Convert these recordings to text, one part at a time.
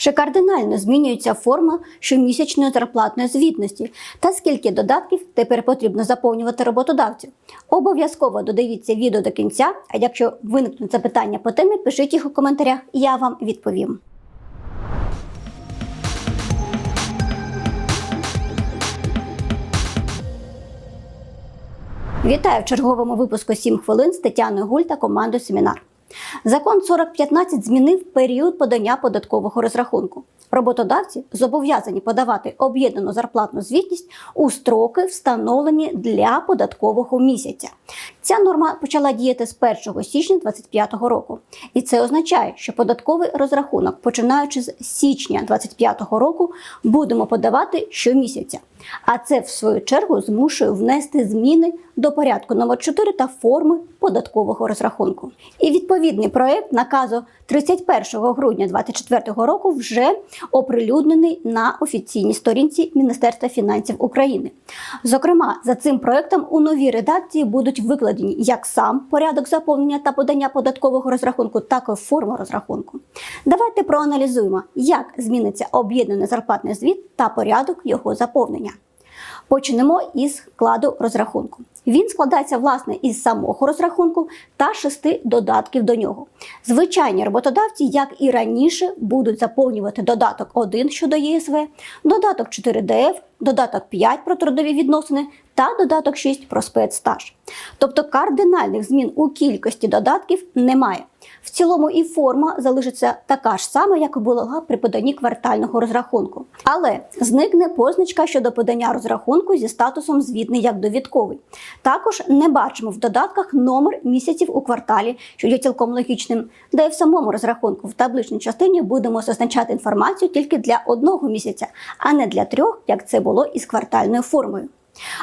Чи кардинально змінюється форма щомісячної зарплатної звітності та скільки додатків тепер потрібно заповнювати роботодавцю? Обов'язково додивіться відео до кінця, а якщо виникнуть запитання по темі, пишіть їх у коментарях, я вам відповім. Вітаю в черговому випуску «7 хвилин з Тетяною Гуль та командою Семінар. Закон 4015 змінив період подання податкового розрахунку. Роботодавці зобов'язані подавати об'єднану зарплатну звітність у строки, встановлені для податкового місяця. Ця норма почала діяти з 1 січня 2025 року. І це означає, що податковий розрахунок, починаючи з січня 2025 року, будемо подавати щомісяця. А це, в свою чергу, змушує внести зміни до порядку номер 4 та форми податкового розрахунку. І відповідний проект наказу 31 грудня 2024 року вже оприлюднений на офіційній сторінці Міністерства фінансів України. Зокрема, за цим проектом у новій редакції будуть викладені як сам порядок заповнення та подання податкового розрахунку, так і форма розрахунку. Давайте проаналізуємо, як зміниться об'єднаний зарплатний звіт та порядок його заповнення. Почнемо із складу розрахунку. Він складається власне із самого розрахунку та шести додатків до нього. Звичайні роботодавці, як і раніше, будуть заповнювати додаток 1 щодо ЄСВ, додаток 4ДФ, додаток 5 про трудові відносини та додаток 6 про спецстаж. Тобто кардинальних змін у кількості додатків немає. В цілому і форма залишиться така ж сама, як і була при поданні квартального розрахунку. Але зникне позначка щодо подання розрахунку зі статусом звітний як довідковий. Також не бачимо в додатках номер місяців у кварталі, що є цілком логічним, де в самому розрахунку в табличній частині будемо зазначати інформацію тільки для одного місяця, а не для трьох, як це було із квартальною формою.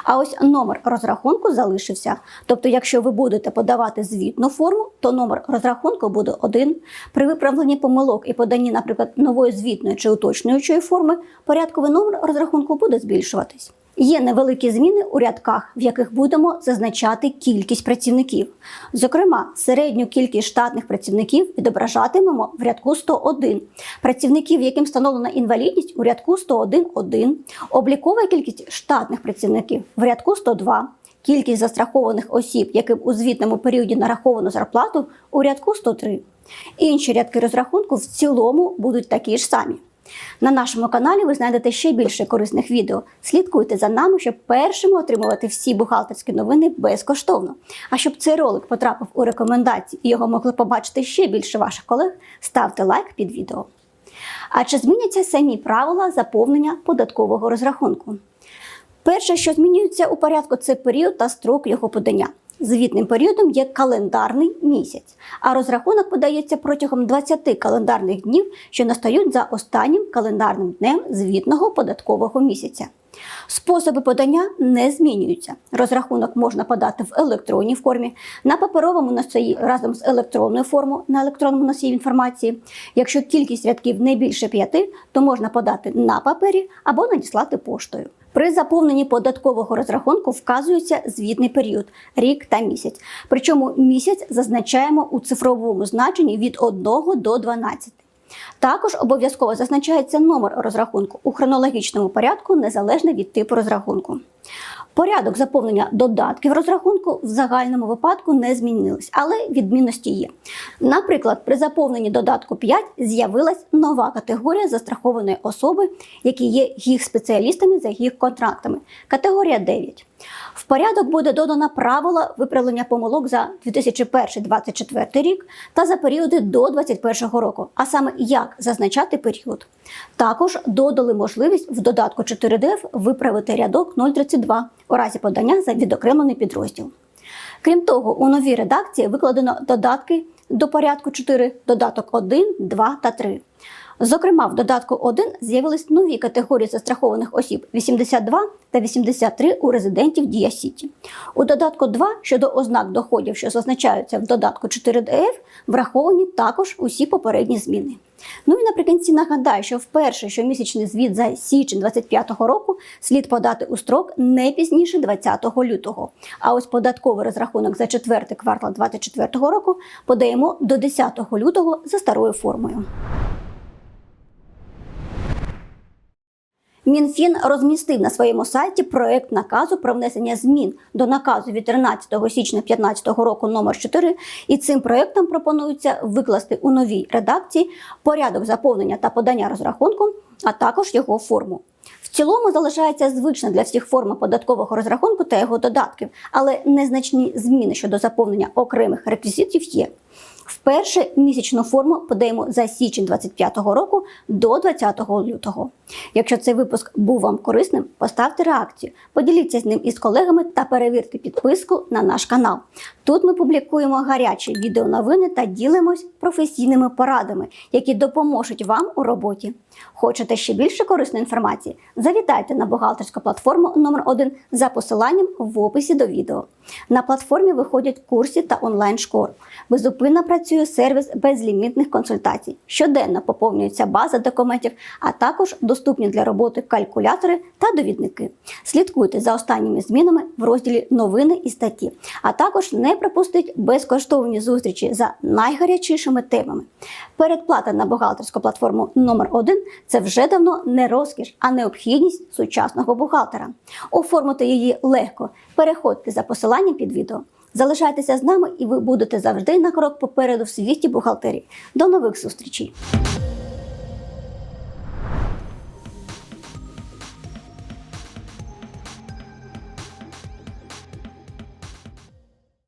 А ось номер розрахунку залишився. Тобто, якщо ви будете подавати звітну форму, то номер розрахунку буде один. При виправленні помилок і поданні, наприклад, нової звітної чи уточнюючої форми, порядковий номер розрахунку буде збільшуватись. Є невеликі зміни у рядках, в яких будемо зазначати кількість працівників. Зокрема, середню кількість штатних працівників відображатимемо в рядку 101, працівників, яким встановлена інвалідність у рядку 101.1, облікова кількість штатних працівників в рядку 102, кількість застрахованих осіб, яким у звітному періоді нараховано зарплату у рядку 103. Інші рядки розрахунку в цілому будуть такі ж самі. На нашому каналі ви знайдете ще більше корисних відео. Слідкуйте за нами, щоб першими отримувати всі бухгалтерські новини безкоштовно. А щоб цей ролик потрапив у рекомендації і його могли побачити ще більше ваших колег, ставте лайк під відео. А чи зміняться самі правила заповнення податкового розрахунку? Перше, що змінюється у порядку, це період та строк його подання. Звітним періодом є календарний місяць, а розрахунок подається протягом 20 календарних днів, що настають за останнім календарним днем звітного податкового місяця. Способи подання не змінюються. Розрахунок можна подати в електронній формі, на паперовому носії разом з електронною формою на електронному носії інформації. Якщо кількість рядків не більше п'яти, то можна подати на папері або надіслати поштою. При заповненні податкового розрахунку вказується звітний період рік та місяць. Причому місяць зазначаємо у цифровому значенні від 1 до 12. Також обов'язково зазначається номер розрахунку у хронологічному порядку, незалежно від типу розрахунку. Порядок заповнення додатків розрахунку в загальному випадку не змінились, але відмінності є. Наприклад, при заповненні додатку 5 з'явилась нова категорія застрахованої особи, які є їх спеціалістами за їх контрактами. Категорія 9. В порядок буде додано правила виправлення помилок за 2001-2024 рік та за періоди до 2021 року, а саме як зазначати період. Також додали можливість в додатку 4DF виправити рядок 032 у разі подання за відокремлений підрозділ. Крім того, у новій редакції викладено додатки до порядку 4, додаток 1, 2 та 3. Зокрема, в додатку 1 з'явились нові категорії застрахованих осіб 82 та 83 у резидентів Дія Сіті. У додатку 2 щодо ознак доходів, що зазначаються в додатку 4ДФ, враховані також усі попередні зміни. Ну і наприкінці нагадаю, що вперше щомісячний звіт за січень 2025 року слід подати у строк не пізніше 20 лютого. А ось податковий розрахунок за четвертий квартал 2024 року подаємо до 10 лютого за старою формою. Мінфін розмістив на своєму сайті проект наказу про внесення змін до наказу від 13 січня 2015 року номер 4 і цим проектом пропонується викласти у новій редакції порядок заповнення та подання розрахунку, а також його форму. В цілому залишається звична для всіх форма податкового розрахунку та його додатків, але незначні зміни щодо заповнення окремих реквізитів є. Вперше місячну форму подаємо за січень 25-го року до 20 лютого. Якщо цей випуск був вам корисним, поставте реакцію, поділіться з ним із колегами та перевірте підписку на наш канал. Тут ми публікуємо гарячі відеоновини та ділимось професійними порадами, які допоможуть вам у роботі. Хочете ще більше корисної інформації? Завітайте на бухгалтерську платформу номер 1 за посиланням в описі до відео. На платформі виходять курси та онлайн-школи. Безупинно працює сервіс безлімітних консультацій. Щоденно поповнюється база документів, а також доступні для роботи калькулятори та довідники. Слідкуйте за останніми змінами в розділі Новини і статті, а також не пропустіть безкоштовні зустрічі за найгарячішими темами. Передплата на бухгалтерську платформу номер 1 це вже давно не розкіш, а необхідність сучасного бухгалтера. Оформити її легко. Переходьте за посиланням під відео. Залишайтеся з нами, і ви будете завжди на крок попереду в світі бухгалтерії. До нових зустрічей!